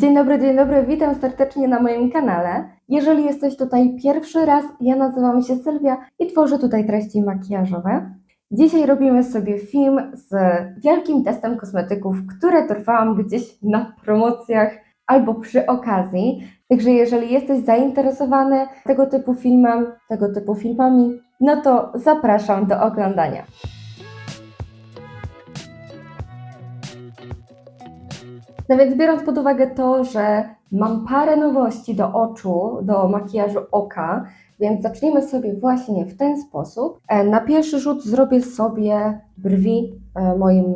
Dzień dobry, dzień dobry, witam serdecznie na moim kanale. Jeżeli jesteś tutaj pierwszy raz, ja nazywam się Sylwia i tworzę tutaj treści makijażowe. Dzisiaj robimy sobie film z wielkim testem kosmetyków, które trwałam gdzieś na promocjach albo przy okazji. Także jeżeli jesteś zainteresowany tego typu filmem, tego typu filmami, no to zapraszam do oglądania. No więc biorąc pod uwagę to, że mam parę nowości do oczu, do makijażu oka, więc zacznijmy sobie właśnie w ten sposób. E, Na pierwszy rzut zrobię sobie brwi e, moim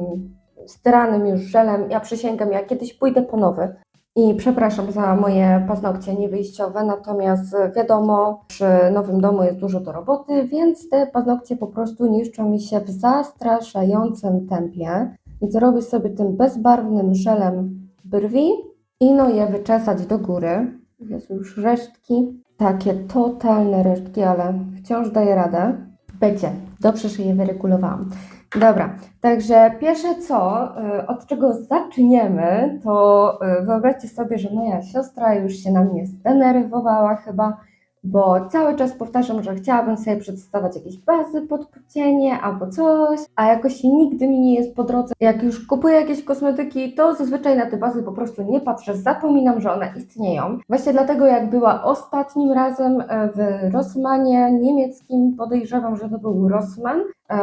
steranym już żelem. Ja przysięgam, ja kiedyś pójdę po nowy. I przepraszam za moje paznokcie niewyjściowe, natomiast wiadomo, przy nowym domu jest dużo do roboty, więc te paznokcie po prostu niszczą mi się w zastraszającym tempie. Więc robię sobie tym bezbarwnym żelem brwi i no je wyczesać do góry. Jest już resztki, takie totalne resztki, ale wciąż daję radę. Będzie, dobrze, że je wyregulowałam. Dobra, także pierwsze co, y, od czego zaczniemy, to y, wyobraźcie sobie, że moja siostra już się na mnie zdenerwowała chyba, bo cały czas powtarzam, że chciałabym sobie przedstawiać jakieś bazy pod albo coś, a jakoś nigdy mi nie jest po drodze. Jak już kupuję jakieś kosmetyki, to zazwyczaj na te bazy po prostu nie patrzę, zapominam, że one istnieją. Właśnie dlatego jak była ostatnim razem e, w Rossmanie niemieckim, podejrzewam, że to był Rossmann,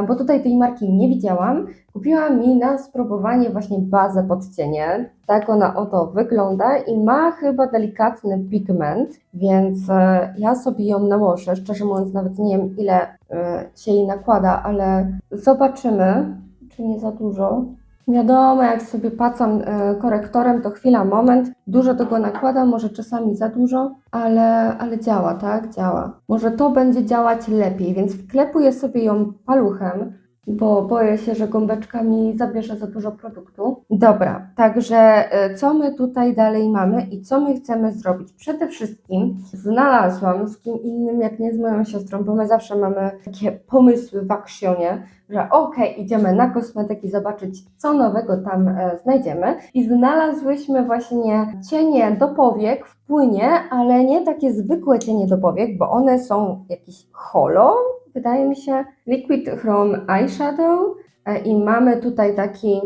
bo tutaj tej marki nie widziałam, kupiła mi na spróbowanie właśnie bazę pod cienie. Tak ona oto wygląda i ma chyba delikatny pigment, więc e, ja sobie ją nałożę. Szczerze mówiąc, nawet nie wiem ile e, się jej nakłada, ale zobaczymy, czy nie za dużo. Wiadomo, jak sobie pacam e, korektorem, to chwila, moment. Dużo tego nakładam, może czasami za dużo, ale, ale działa, tak? Działa. Może to będzie działać lepiej, więc wklepuję sobie ją paluchem, bo boję się, że gąbeczka mi zabierze za dużo produktu. Dobra, także e, co my tutaj dalej mamy i co my chcemy zrobić? Przede wszystkim znalazłam z kim innym, jak nie z moją siostrą, bo my zawsze mamy takie pomysły w akcjonie, że okej, idziemy na kosmetyki zobaczyć, co nowego tam e, znajdziemy. I znalazłyśmy właśnie cienie do powiek w płynie, ale nie takie zwykłe cienie do powiek, bo one są jakieś holo, wydaje mi się, Liquid Chrome Eyeshadow e, i mamy tutaj taki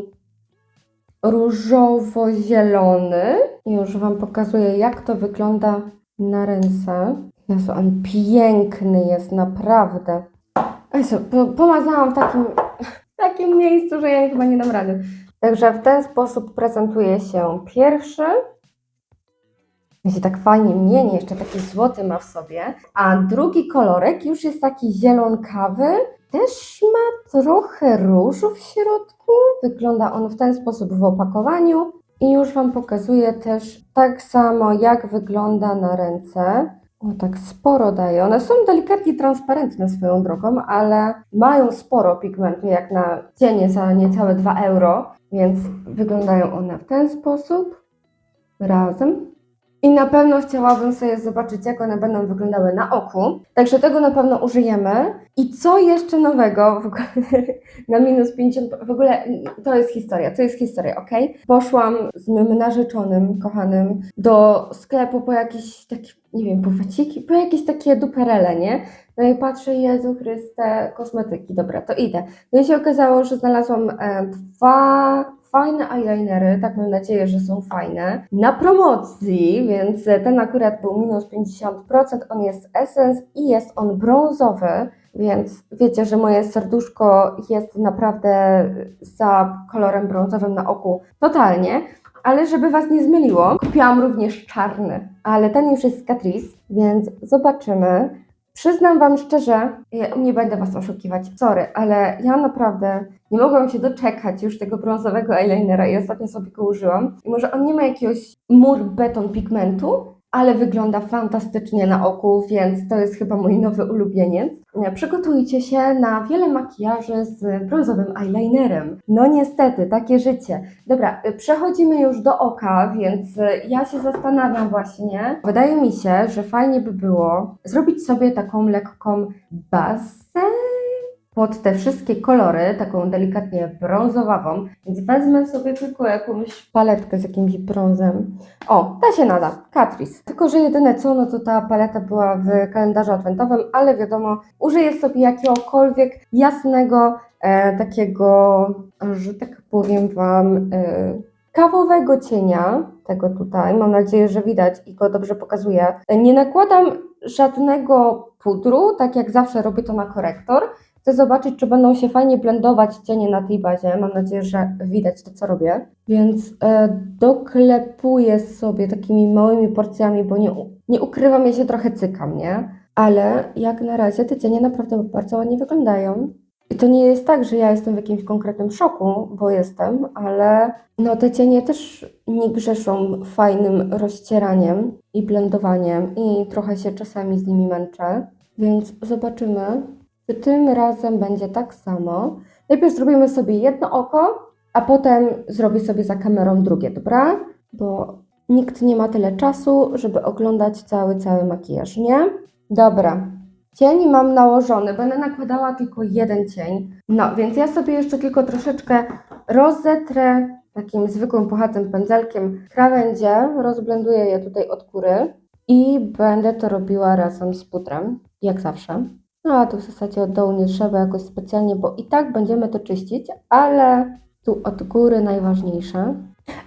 różowo-zielony. Już Wam pokazuję, jak to wygląda na ręce. Jezu, on piękny jest, naprawdę. Po- pomazałam w takim, w takim miejscu, że ja chyba nie dam rady. Także w ten sposób prezentuje się pierwszy. Się tak fajnie mieni, jeszcze taki złoty ma w sobie. A drugi kolorek już jest taki zielonkawy. Też ma trochę różu w środku. Wygląda on w ten sposób w opakowaniu. I już Wam pokazuję też tak samo, jak wygląda na ręce. O, tak sporo daje. One są delikatnie transparentne swoją drogą, ale mają sporo pigmentu, jak na cienie za niecałe 2 euro, więc wyglądają one w ten sposób razem. I na pewno chciałabym sobie zobaczyć, jak one będą wyglądały na oku. Także tego na pewno użyjemy. I co jeszcze nowego w ogóle na minus 50? W ogóle to jest historia, to jest historia, ok? Poszłam z moim narzeczonym, kochanym, do sklepu po jakieś takie, nie wiem, po faciki, po jakieś takie duperele, nie? No i patrzę, Jezu Chryste, kosmetyki, dobra, to idę. No i się okazało, że znalazłam e, dwa fajne eyelinery, tak mam nadzieję, że są fajne, na promocji, więc ten akurat był minus 50%, on jest Essence i jest on brązowy, więc wiecie, że moje serduszko jest naprawdę za kolorem brązowym na oku totalnie. Ale żeby Was nie zmyliło, kupiłam również czarny, ale ten już jest z Catrice, więc zobaczymy. Przyznam Wam szczerze, ja nie będę Was oszukiwać, sorry, ale ja naprawdę nie mogłam się doczekać już tego brązowego eyelinera i ostatnio sobie go użyłam. I może on nie ma jakiegoś mur beton pigmentu, ale wygląda fantastycznie na oku, więc to jest chyba mój nowy ulubieniec. Przygotujcie się na wiele makijaży z brązowym eyelinerem. No niestety, takie życie. Dobra, przechodzimy już do oka, więc ja się zastanawiam właśnie. Wydaje mi się, że fajnie by było zrobić sobie taką lekką bazę pod te wszystkie kolory, taką delikatnie brązowawą, więc wezmę sobie tylko jakąś paletkę z jakimś brązem. O, ta się nada, Catrice. Tylko, że jedyne co, no to ta paleta była w kalendarzu adwentowym, ale wiadomo, użyję sobie jakiegokolwiek jasnego, e, takiego, że tak powiem Wam, e, kawowego cienia, tego tutaj, mam nadzieję, że widać i go dobrze pokazuję. Nie nakładam żadnego pudru, tak jak zawsze robię to na korektor. Chcę zobaczyć, czy będą się fajnie blendować cienie na tej bazie. Mam nadzieję, że widać to, co robię. Więc e, doklepuję sobie takimi małymi porcjami, bo nie, nie ukrywam, ja się trochę cykam, nie? Ale jak na razie te cienie naprawdę bardzo ładnie wyglądają. I to nie jest tak, że ja jestem w jakimś konkretnym szoku, bo jestem, ale no te cienie też nie grzeszą fajnym rozcieraniem i blendowaniem i trochę się czasami z nimi męczę, więc zobaczymy, czy tym razem będzie tak samo. Najpierw zrobimy sobie jedno oko, a potem zrobię sobie za kamerą drugie, dobra? Bo nikt nie ma tyle czasu, żeby oglądać cały, cały makijaż, nie? Dobra, Cień mam nałożony, będę nakładała tylko jeden cień. No, więc ja sobie jeszcze tylko troszeczkę rozetrę takim zwykłym, puchatym pędzelkiem krawędzie, rozblenduję je tutaj od góry i będę to robiła razem z pudrem, jak zawsze. No, a tu w zasadzie od dołu nie trzeba jakoś specjalnie, bo i tak będziemy to czyścić, ale tu od góry najważniejsze.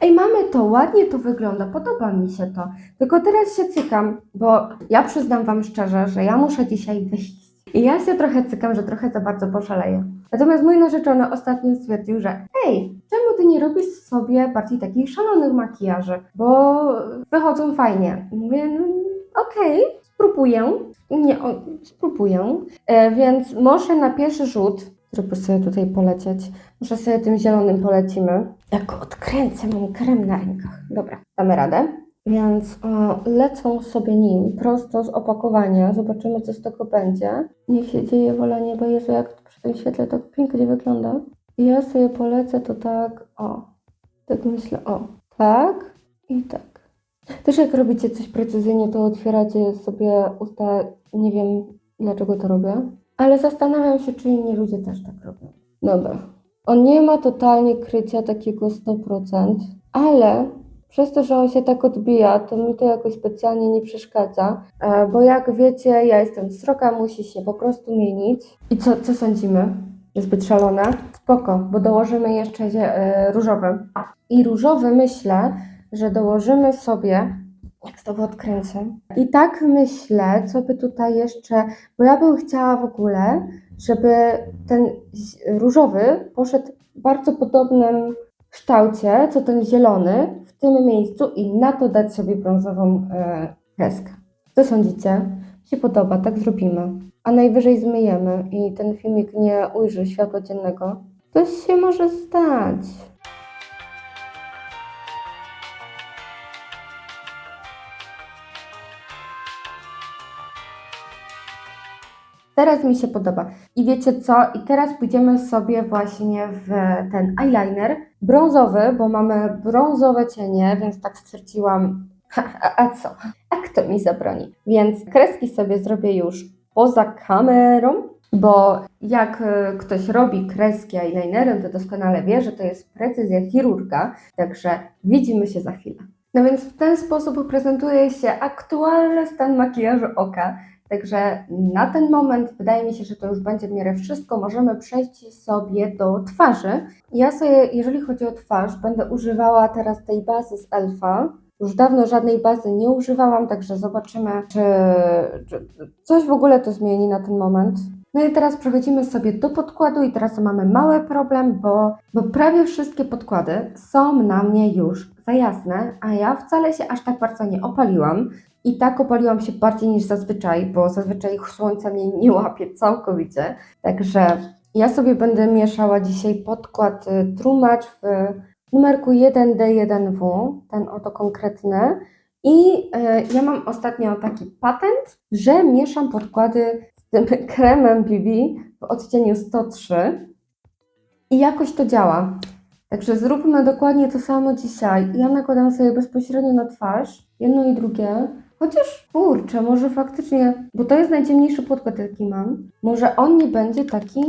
Ej, mamy to, ładnie to wygląda, podoba mi się to. Tylko teraz się cykam, bo ja przyznam Wam szczerze, że ja muszę dzisiaj wyjść. I ja się trochę cykam, że trochę za bardzo poszaleję. Natomiast mój narzeczony ostatnio stwierdził, że hej, czemu Ty nie robisz sobie bardziej takich szalonych makijaży, bo wychodzą fajnie. Mówię, no okej, spróbuję. Nie, o, spróbuję. E, więc może na pierwszy rzut, żeby sobie tutaj polecieć, może sobie tym zielonym polecimy. Jak odkręcę, mam krem na rękach. Dobra, damy radę. Więc o, lecą sobie nim prosto z opakowania. Zobaczymy, co z tego będzie. Niech się dzieje wola nieba. Jezu, jak przy tym świetle tak pięknie wygląda. Ja sobie polecę to tak, o. Tak myślę, o. Tak i tak. Też jak robicie coś precyzyjnie, to otwieracie sobie usta. Nie wiem, dlaczego to robię. Ale zastanawiam się, czy inni ludzie też tak robią. Dobra. On nie ma totalnie krycia takiego 100%, ale przez to, że on się tak odbija, to mi to jakoś specjalnie nie przeszkadza, e, bo jak wiecie, ja jestem sroka, musi się po prostu mienić. I co, co sądzimy? Zbyt szalone? Spoko, bo dołożymy jeszcze e, różowy. I różowy myślę, że dołożymy sobie, jak znowu odkręcę. I tak myślę, co by tutaj jeszcze, bo ja bym chciała w ogóle, żeby ten różowy poszedł w bardzo podobnym kształcie, co ten zielony w tym miejscu i na to dać sobie brązową e, kreskę. Co sądzicie? Się podoba, tak zrobimy. A najwyżej zmyjemy i ten filmik nie ujrzy światła dziennego. Coś się może stać. Teraz mi się podoba. I wiecie co? I teraz pójdziemy sobie właśnie w ten eyeliner brązowy, bo mamy brązowe cienie, więc tak stwierdziłam, a, co? A kto mi zabroni? Więc kreski sobie zrobię już poza kamerą, bo jak e, ktoś robi kreski eyelinerem, to doskonale wie, że to jest precyzja chirurga, także widzimy się za chwilę. No więc w ten sposób prezentuje się aktualny stan makijażu oka. Także na ten moment wydaje mi się, że to już będzie w miarę wszystko. Możemy przejść sobie do twarzy. Ja sobie, jeżeli chodzi o twarz, będę używała teraz tej bazy z Elfa. Już dawno żadnej bazy nie używałam, także zobaczymy, czy, czy coś w ogóle to zmieni na ten moment. No i teraz przechodzimy sobie do podkładu i teraz mamy mały problem, bo, bo prawie wszystkie podkłady są na mnie już za jasne, a ja wcale się aż tak bardzo nie opaliłam. I tak opaliłam się bardziej niż zazwyczaj, bo zazwyczaj słońce mnie nie łapie całkowicie. Także ja sobie będę mieszała dzisiaj podkład y, Trumacz w numerku 1D1W, ten oto konkretny. I y, ja mam ostatnio taki patent, że mieszam podkłady z tym kremem BB w odcieniu 103 i jakoś to działa. Także zróbmy dokładnie to samo dzisiaj. Ja nakładam sobie bezpośrednio na twarz, jedno i drugie. Chociaż kurczę, może faktycznie, bo to jest najciemniejszy podkład, jaki mam. Może on nie będzie taki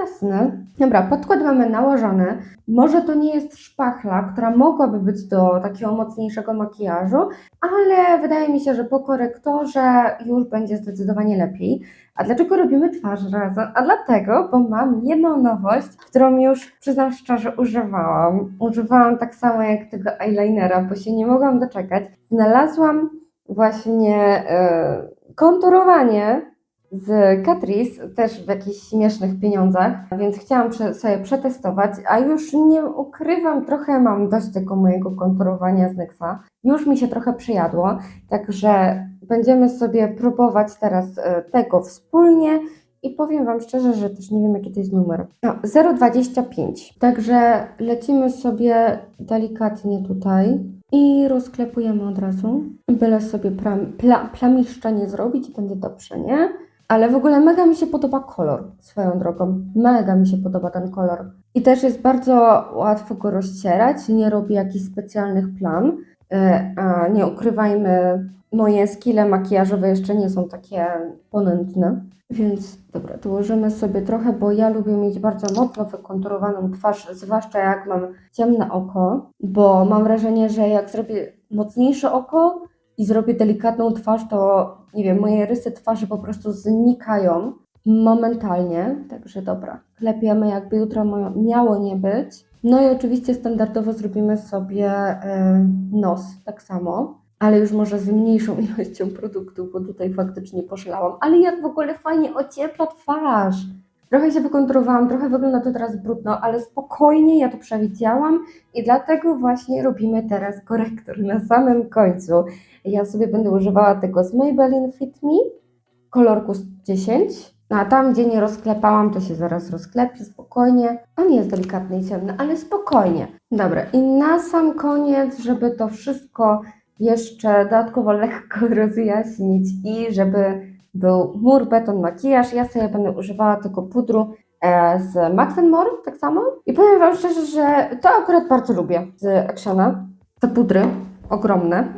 Jasne. Dobra, podkład mamy nałożony. Może to nie jest szpachla, która mogłaby być do takiego mocniejszego makijażu, ale wydaje mi się, że po korektorze już będzie zdecydowanie lepiej. A dlaczego robimy twarz razem? A dlatego, bo mam jedną nowość, którą już przyznam szczerze używałam. Używałam tak samo jak tego eyelinera, bo się nie mogłam doczekać. Znalazłam właśnie e, konturowanie z Catrice, też w jakichś śmiesznych pieniądzach, więc chciałam sobie przetestować, a już nie ukrywam, trochę mam dość tego mojego konturowania z Nexa. Już mi się trochę przyjadło, także będziemy sobie próbować teraz e, tego wspólnie i powiem Wam szczerze, że też nie wiem jaki to jest numer. No, 0,25. Także lecimy sobie delikatnie tutaj i rozklepujemy od razu. Byle sobie plam, pla, plamiszcza nie zrobić, będzie dobrze, nie? Ale w ogóle mega mi się podoba kolor, swoją drogą. Mega mi się podoba ten kolor. I też jest bardzo łatwo go rozcierać, nie robi jakichś specjalnych plam. E, A nie ukrywajmy, moje skille makijażowe jeszcze nie są takie ponętne. Więc dobra, dołożymy sobie trochę, bo ja lubię mieć bardzo mocno wykonturowaną twarz, zwłaszcza jak mam ciemne oko, bo mam wrażenie, że jak zrobię mocniejsze oko i zrobię delikatną twarz, to nie wiem, moje rysy twarzy po prostu znikają momentalnie. Także dobra, klepiemy jakby jutro miało nie być. No i oczywiście standardowo zrobimy sobie e, nos tak samo, ale już może z mniejszą ilością produktu, bo tutaj faktycznie poszalałam. Ale jak w ogóle fajnie ociepla twarz. Trochę się wykonturowałam, trochę wygląda to teraz brudno, ale spokojnie, ja to przewidziałam i dlatego właśnie robimy teraz korektor na samym końcu. Ja sobie będę używała tego z Maybelline Fit Me, kolorku z 10. No a tam, gdzie nie rozklepałam, to się zaraz rozklepie, spokojnie. On jest delikatny i ciemny, ale spokojnie. Dobra, i na sam koniec, żeby to wszystko jeszcze dodatkowo lekko rozjaśnić i żeby był mur, beton, makijaż, ja sobie będę używała tego pudru e, z Max More, tak samo. I powiem Wam szczerze, że to akurat bardzo lubię z Actiona. Te pudry, ogromne.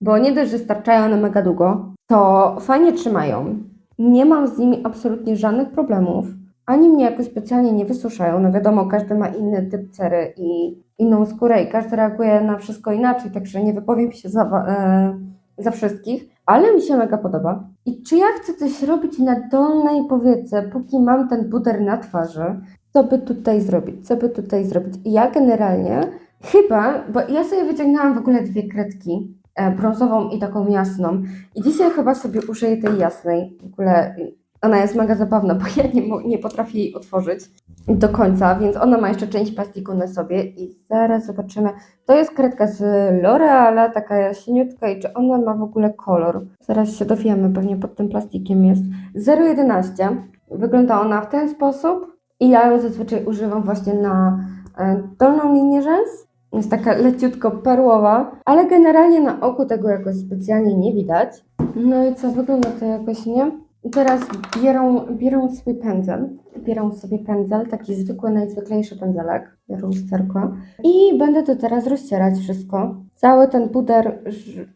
bo nie dość, że starczają one mega długo, to fajnie trzymają. Nie mam z nimi absolutnie żadnych problemów. Ani mnie jakoś specjalnie nie wysuszają. No wiadomo, każdy ma inny typ cery i inną skórę i każdy reaguje na wszystko inaczej, także nie wypowiem się za, e, za wszystkich, ale mi się mega podoba. I czy ja chcę coś robić na dolnej powiece, póki mam ten puder na twarzy, co by tutaj zrobić, co by tutaj zrobić? I ja generalnie chyba, bo ja sobie wyciągnęłam w ogóle dwie kredki, e, brązową i taką jasną. I dzisiaj chyba sobie użyję tej jasnej. W ogóle ona jest mega zabawna, bo ja nie, nie potrafię jej otworzyć do końca, więc ona ma jeszcze część plastiku na sobie i zaraz zobaczymy. To jest kredka z L'Oreala, taka jaśniutka i czy ona ma w ogóle kolor. Zaraz się dowiemy, pewnie pod tym plastikiem jest. 0,11. Wygląda ona w ten sposób i ja ją zazwyczaj używam właśnie na e, dolną linię rzęs. Jest taka leciutko perłowa, ale generalnie na oku tego jakoś specjalnie nie widać. No i co, wygląda to jakoś, nie? Teraz bierą, bierą swój pędzel. Bierą sobie pędzel, taki zwykły, najzwyklejszy pędzelek. Biorą lusterko. I będę to teraz rozcierać wszystko. Cały ten puder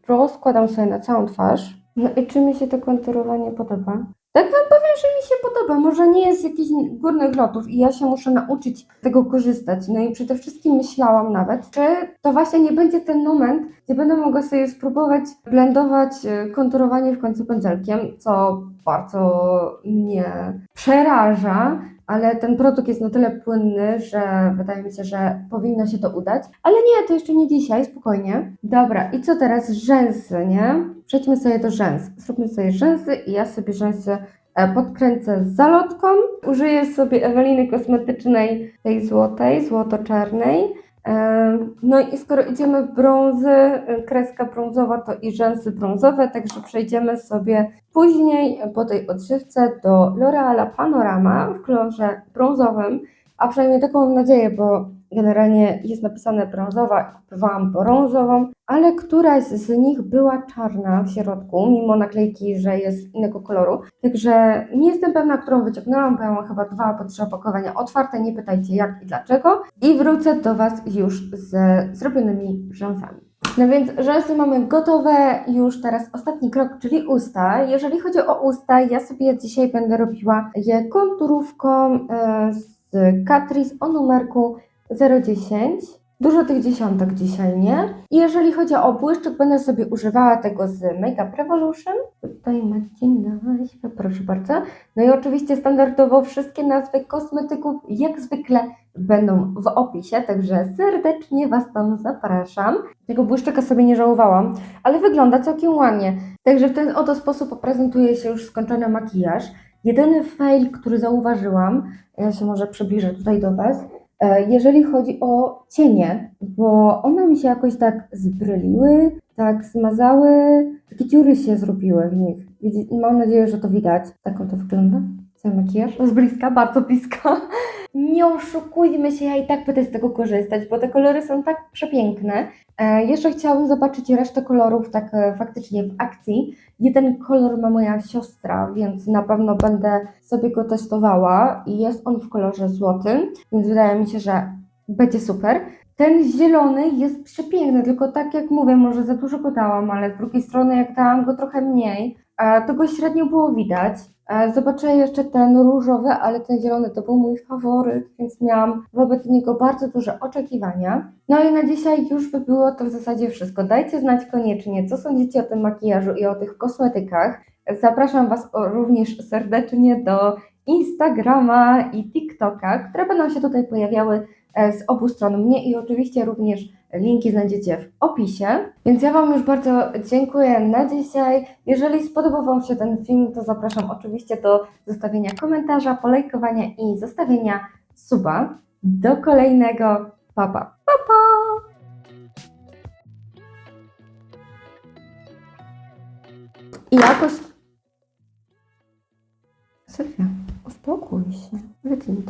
rozkładam sobie na całą twarz. No i czy mi się to konturowanie podoba? Tak wam powiem, że mi się podoba. Może nie jest jakichś górnych lotów i ja się muszę nauczyć tego korzystać. No i przede wszystkim myślałam nawet, czy to właśnie nie będzie ten moment, gdzie będę mogła sobie spróbować blendować e, konturowanie w końcu pędzelkiem, co bardzo mnie przeraża, ale ten produkt jest na tyle płynny, że wydaje mi się, że powinno się to udać. Ale nie, to jeszcze nie dzisiaj, spokojnie. Dobra, i co teraz? Rzęsy, nie? Przejdźmy sobie do rzęs. Zróbmy sobie rzęsy i ja sobie rzęsy e, podkręcę z zalotką. Użyję sobie Eweliny kosmetycznej, tej złotej, złoto-czarnej. No i skoro idziemy w brązy, e, kreska brązowa to i rzęsy brązowe, także przejdziemy sobie później po tej odżywce do L'Oreala Panorama w kolorze brązowym, a przynajmniej taką mam nadzieję, bo generalnie jest napisane brązowa, kupowałam brązową, ale któraś z nich była czarna w środku, mimo naklejki, że jest innego koloru. Także nie jestem pewna, którą wyciągnęłam, bo ja mam chyba dwa albo trzy opakowania otwarte, nie pytajcie jak i dlaczego. I wrócę do Was już z zrobionymi rzęsami. No więc rzęsy mamy gotowe, już teraz ostatni krok, czyli usta. Jeżeli chodzi o usta, ja sobie dzisiaj będę robiła je konturówką e, z Catrice o numerku 010. Dużo tych dziesiątek dzisiaj, nie? I jeżeli chodzi o błyszczyk, będę sobie używała tego z Make Up Revolution. Tutaj macie proszę bardzo. No i oczywiście standardowo wszystkie nazwy kosmetyków, jak zwykle, będą w opisie, także serdecznie Was tam zapraszam. Tego błyszczyka sobie nie żałowałam, ale wygląda całkiem ładnie. Także w ten oto sposób prezentuje się już skończony makijaż. Jedyny fail, który zauważyłam, ja się może przybliżę tutaj do Was, jeżeli chodzi o cienie, bo one mi się jakoś tak zbryliły, tak zmazały, takie dziury się zrobiły w nich. Mam nadzieję, że to widać. Tak oto wygląda cały makijaż. Z bliska, bardzo blisko. Nie oszukujmy się, ja i tak będę z tego korzystać, bo te kolory są tak przepiękne. E, jeszcze chciałabym zobaczyć resztę kolorów tak e, faktycznie w akcji. Jeden kolor ma moja siostra, więc na pewno będę sobie go testowała i jest on w kolorze złotym, więc wydaje mi się, że będzie super. Ten zielony jest przepiękny, tylko tak jak mówię, może za dużo go dałam, ale z drugiej strony jak dałam go trochę mniej, e, to go średnio było widać. E, Zobaczę jeszcze ten różowy, ale ten zielony to był mój faworyt, więc miałam wobec niego bardzo duże oczekiwania. No i na dzisiaj już by było to w zasadzie wszystko. Dajcie znać koniecznie, co sądzicie o tym makijażu i o tych kosmetykach. Zapraszam Was również serdecznie do Instagrama i TikToka, które będą się tutaj pojawiały e, z obu stron mnie i oczywiście również linki znajdziecie w opisie. Więc ja Wam już bardzo dziękuję na dzisiaj. Jeżeli spodobał Wam się ten film, to zapraszam oczywiście do zostawienia komentarza, polajkowania i zostawienia suba. Do kolejnego. Pa, pa, pa, pa. I jakoś... Sylwia, uspokój się. Wytnij